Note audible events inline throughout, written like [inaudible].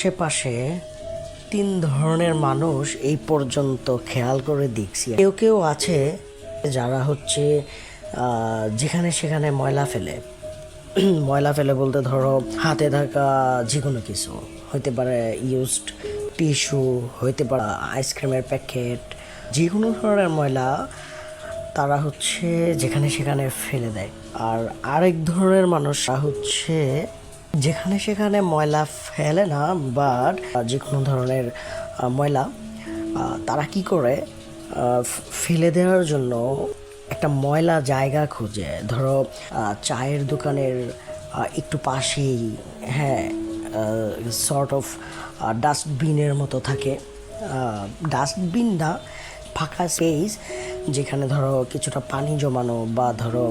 আশেপাশে তিন ধরনের মানুষ এই পর্যন্ত খেয়াল করে দেখছি। কেউ কেউ আছে যারা হচ্ছে যেখানে সেখানে ময়লা ফেলে। [clears throat] ময়লা ফেলে বলতে ধরো হাতে থাকা যে কোনো কিছু, হইতে পারে ইউজড টিস্যু হইতে পারে আইসক্রিমের প্যাকেট যে কোনো ধরনের ময়লা তারা হচ্ছে যেখানে সেখানে ফেলে দেয়। আর আরেক ধরনের মানুষরা হচ্ছে যেখানে সেখানে ময়লা ফেলে না বাট যে কোনো ধরনের ময়লা তারা কি করে ফেলে দেওয়ার জন্য একটা ময়লা জায়গা খুঁজে। ধরো চায়ের দোকানের একটু পাশেই হ্যাঁ সর্ট অফ ডাস্টবিনের মতো থাকে। ডাস্টবিন না, ফাঁকা স্পেস যেখানে ধরো কিছুটা পানি জমানো বা ধরো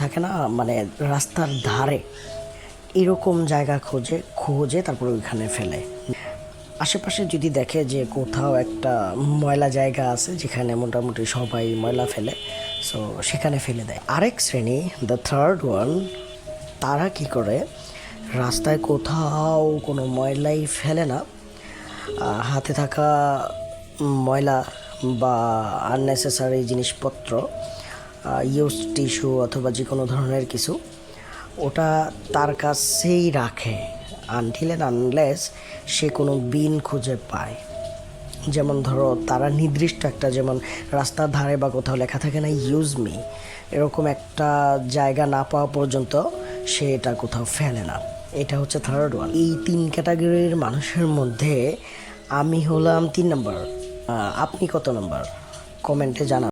থাকে না মানে রাস্তার ধারে এরকম জায়গা খোঁজে খোঁজে তারপর ওইখানে ফেলে। আশেপাশে যদি দেখে যে কোথাও একটা ময়লা জায়গা আছে, যেখানে মোটামুটি সবাই ময়লা ফেলে সো সেখানে ফেলে দেয়। আরেক শ্রেণি দ্য থার্ড ওয়ান তারা কি করে? রাস্তায় কোথাও কোনো ময়লাই ফেলে না হাতে থাকা ময়লা বা আননেসেসারি জিনিসপত্র ইউজ টিস্যু অথবা যে কোনো ধরনের কিছু, ওটা তার কাছেই রাখে আনটিল অ্যান্ড আনলেস সে কোনো বিন খুঁজে পায়। যেমন ধরো, তারা নির্দিষ্ট একটা যেমন রাস্তার ধারে বা কোথাও লেখা থাকে না ইউজ মি এরকম একটা জায়গা না পাওয়া পর্যন্ত সে এটা কোথাও ফেলে না। এটা হচ্ছে থার্ড ওয়ান এই তিন ক্যাটাগরির মানুষের মধ্যে আমি হলাম তিন নম্বর আপনি কত নম্বর কমেন্টে জানান